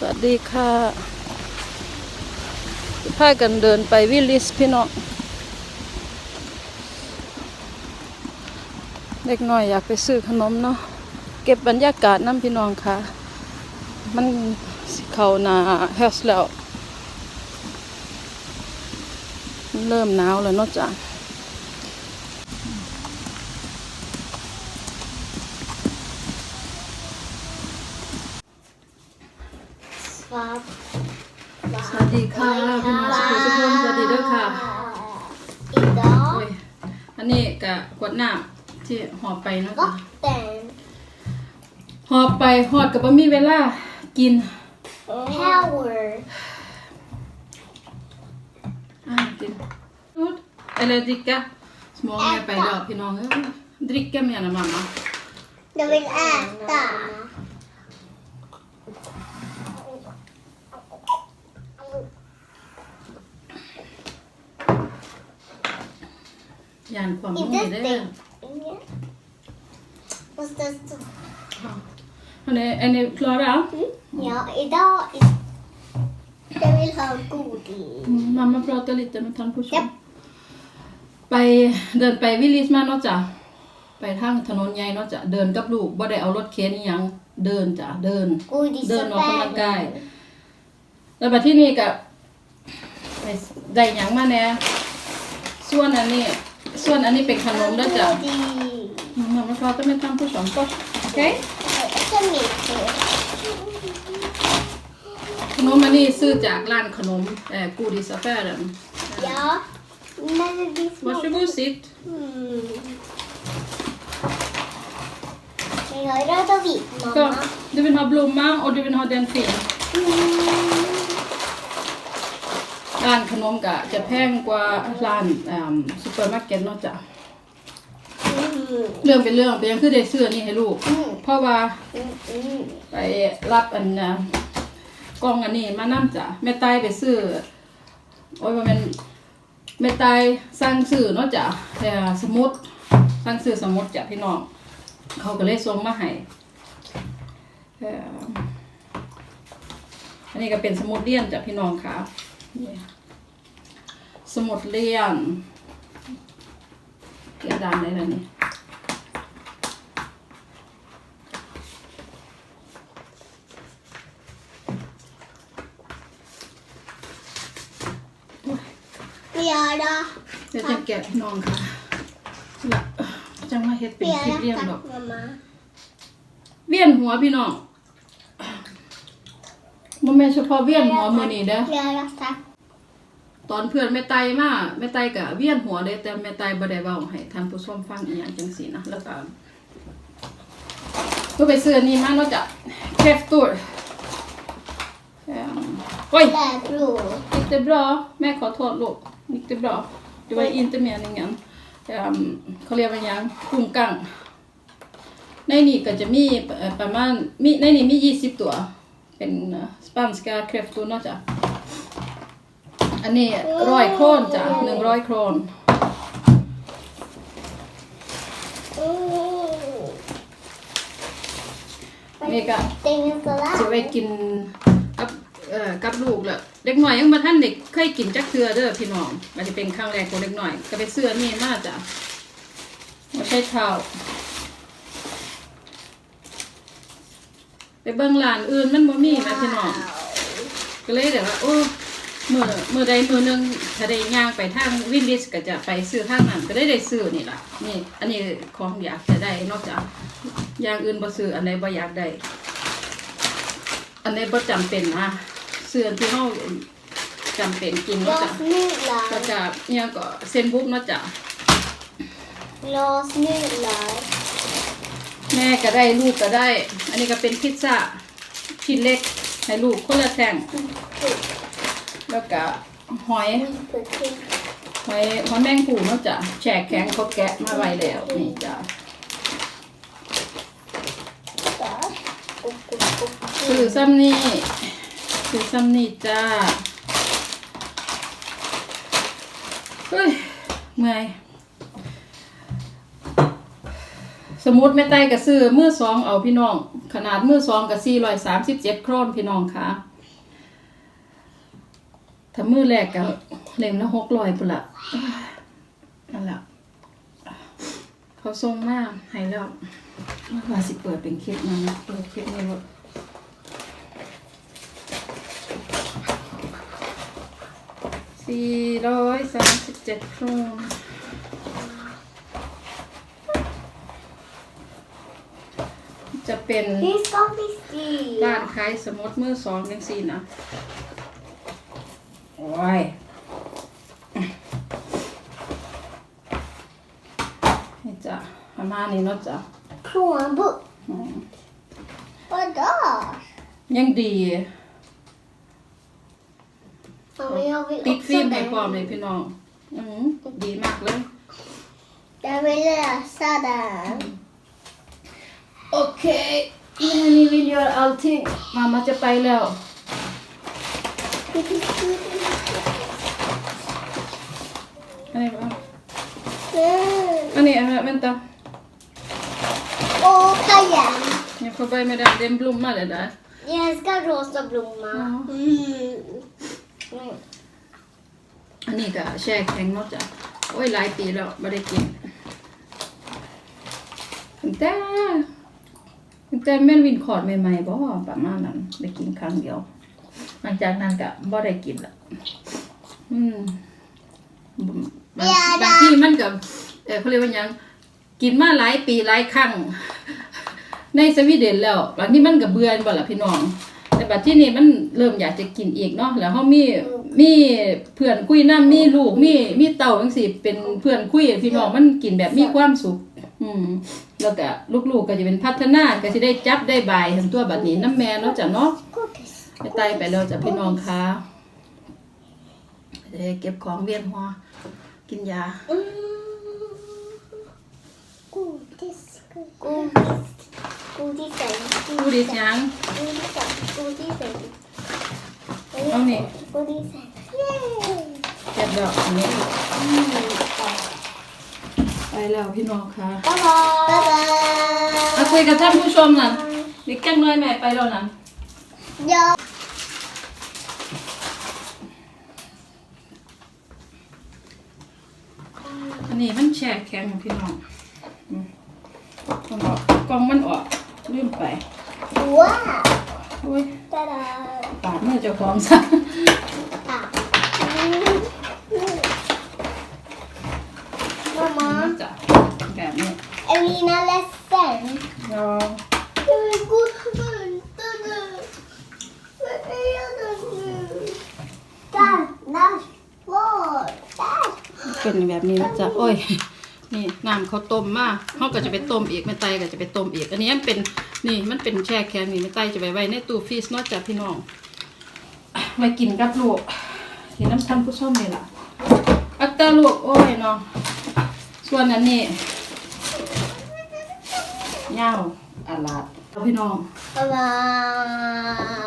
สวัสดีค่ะพากันเดินไปวิลลิสพี่น้องเด็กน้อยอยากไปซื้อขนมเนาะเก็บบรรยากาศน้ำพี่น้องค่ะ มันเข้านาเฮสแล้ว เริ่มหนาวแล้วเนาะจ้ะ ครับสวัสดีค่ะพี่น้องสุขสุขคนสวัสดีด้วยค่ะอีกแล้วโอ้ยอันนี้กะขวดน้ำที่หอบไปเนาะก็จ้ะแต่หอบไปหอดกับบ่มีเวลากิน power อ่ากินอุดอะไรดิกะสมองไม่ไปดอกพี่น้องเอ้ยดริกกันเนี่ยนะมามาเดี๋ยวเป็นแอบตา ยานความอีรู้กนี่เด็เด้กอ What's this? อันนี้อันนี้คลอร์เอา Ja, idag jag vill ha godis. มามาปรอตลิตจะมาทำผู้ช Japp. มไปเดินไปวิลลิสมาเนาะจ้ะไปทางถนนใหญ่เนาะจ้ะเดินกับลูกบ่ได้เอารถเข็นอีหยังเดินจ้ะเดิน Godis เดินออกกำลังกาย världen. แล้วบัดที่นี่กับไปได้หยังมาแหน่ส่วนอันนี้ ส่วนอันนี้เป็นขนมแล้วจ้ะ Godis. มันมันก็ต้องเป็นทำผู้ชมก็โอเค Också mycket. ขนมอันนี้ซื้อจากร้านขนมเอ่อกูดิสแฟร์ Ja, men det är små. Varsågod sitt. Mm. Jag har röd och vit, Så, mamma. du vill ha blomma och du vill ha den fin. Mm. ร้านขนมกะจะแพงกว่าร้านอ่าซูเปอร์มาร์เก็ตเนาะจ้ะ Mm. เรื่องเป็นเรื่องเป็นยังคือได้ซื้อนี่ให้ลูก Mm. เพราะว่า Mm. Mm. ไปรับอันนะกล่องอันนี้มานํจ้ะแม่ตายไปซื้อโอ้ยว่าแมันแม่ตายสั่งซื้อเนาะจ้ะแต่สมุดสั่งซื้อสมุดจ้ะพี่น้องเขาก็เลยส่งมาให้เอ่ออันนี้ก็เป็นสมุดเลี่ยนจ้ะพี่น้องค่ะนี่ สมุดเลี่ยนเกี่ยดานได้แล้วนี่ Ja då. เดี๋ยวจะแกะพี่น้องค่ะละจังมาเฮ็ดเป็น Ja คลิปเรียง då, ดอก tack mamma. เวียนหัวพี่น้องบ่แม่นเฉพาะเวียนหัวมื้อนี้เด้อ Ja då, tack. ตอนเพื่อนแม่ไตมาแม่ไตก็เวียนหัวเด้แต่แม่ไตบ่ได้เว้าให้ท่านผู้ชมฟังอีหยังจังซี่นะแล้วก็ก็ไปซื้อนี้มาเนาะจ้ะเคฟตูร์เอิ่มโอ้ย Läbror. gick det bra แม่ขอโทษลูก gick det bra det var inte meningen เอิ่มเขาเรียกว่าหยังกุ้งกังในนี้ก็จะมีประมาณมีในนี้มียี่สิบตัว เป็นสปานสกาเครฟตัวเนาะจ้ะ อันนี้ร้อยโครนจ้ะหนึ่งร้อยโครน Mm. นี่ก็ Stänger på จะไว้ där. กินกับเอ่อกับลูกแหละเด็กหน่อยยังมาท่านเด็กเคยกินจักเทือเด้อพี่น้องมันจะเป็นครั้งแรกของเด็กหน่อย ก็ไปเสื้อนี่มาจ้ะไม่ใช่เท้าไปเบิ่งร้านอื่นมันบ่มีนะพี่น้องก็เลยเดี๋ยวว่าโอ้ มือมือใดมือหนึงถ้าได้ย่างไปทางวินดิสก็จะไปซื้อทางนั้นก็ได้ได้ซื้อนี่ล่ะนี่ อันนี้ของอยากจะได้นอกจากอย่างอื่นบ่ซื้ออันไหนบ่อยากได้อันไหนบ่จำเป็นนะซื้ออันที่เฮาจำเป็นกินเนาะ Jag จ้ะ smular. ก็จะเนี่ยก็เส้นบุ๊กเนาะจ้ะ Jag smular. แม่ก็ได้ลูกก็ได้ อันนี้ก็เป็นพิซซ่าชิ้นเล็กให้ลูกคนละแท่ง แล้วก็หอยหอยหอยแมงปูเนาะจ้ะแช่แข็งเขาแกะมาไว้แล้วนี่จ้ะคือซ้ำนี่คือซ้ำนี่จ้าเฮ้ยเมื่อยสมมุติแม่ไต้ก็ซื้อมือสองเอาพี่น้องขขนาดมือสองกับสี่ร้อยสามสิบเจ็ดโครนพี่น้องค่ะ ถ้ามือแรกก็เล่มละหกร้อยปุ่นละนั่นแหละเขาส่งมาให้แล้วว่าสิเปิดเป็นคลิปนะเปิดคลิปนี้ว่าสี่ร้อยสามสิบเจ็ดโครนจะเป็น He's got me see. ร้านขายสมุดมือสองยังสี่นะโอ้ยนี่จ้ะประมาณนี้เนาะจ้ะ Plånbok. อืม Vadå? ยังดี Mamma, jag vill ติด också ฟิล์มให้พร้อม den. เลยพี่น้องอืมดีมากเลย Jag vill läsa den. โอเคอีนี่วินยอ allting มามาจะไปแล้ว อันนี้ป่ะ Mm. อันนี้อะไรเ vänta Och cayenne. jag får börja med den det är en blomma det där Jag älskar rosa blomma. Ja. Mm. Mm. อันนี้ก็แช่แข็งเนาะจ้ะโอ้ยหลายปีแล้วไม่ได้กินตั้งแต่ตั้งแต่แม่นวินคอร์ดใหม่ๆบ่ประมาณนั้นได้กินครั้งเดียว หลังจากนั้นก็บ่ได้กินละอืม บางบางที่มันก็เออเขาเรียกว่าหยังกินมาหลายปีหลายครั้งในสวีเดนแล้วบางที่มันก็เบื่อบ่ล่ะพี่น้อง แต่บัดที่นี่มันเริ่มอยากจะกินอีกเนาะแล้วเฮามีมีเพื่อนคุยนํมีลูกมีมีเต่าจังซี่เป็นเพื่อนคุยพี่น้องมันกินแบบมีความสุขอืมแล้วก็ลูกๆก็จะเป็นพัฒนาก็สิได้จับได้บายทั้งตัวบัดนี้น้ำแม่เนาะจ้ะเนาะ Godis. ไปไต่ไปแล้วจ้ะพี่น้องคะจะได้เก็บของเวียนหัว กินยา Mm. Godis. Godis. Godisen. ผู้ดิฉัน Godisen. Godisen. เอานี่ Godisen. Yay. เก็บดอกอันนี้ Mm. ไปแล้วพี่น้องคะ Bye bye. Bye bye. มาคุยกับท่านผู้ชมน่ะนิกแกล้งน้อยแม่ไปแล้วนะ Ja. อัน นี้มันแช่แข็งพี่น้องอืมต้องบอกกล่องมันออกลืมไป Wow. โอ้ย Ta-da. ปาดมือเจ้าของซะ Ah. Mm. Mamma, จ้ะแบบนี้ är Lina ledsen? รอ Jag vill gå och vänta nu. Vad är det nu? Där, där, var, där. เป็นแบบนี้นะจ๊ะโอ้ยนี่น้ำเขาต้มมาเขาก็จะไปต้มอีกแม่ไตก็จะไปต้มอีก อันนี้มันเป็นนี่มันเป็นแช่แข็งนี่แม่ไตจะไปไว้ในตู้ฟรีซเนอกจากพี่น้องไว้กินกับลูกที่น้ำทันผู้ชมนี่ล่ะอัตตาลูกโอ้ยเนาะส่วนอันนี้เงาอาลาดพี่น้อง Bye bye.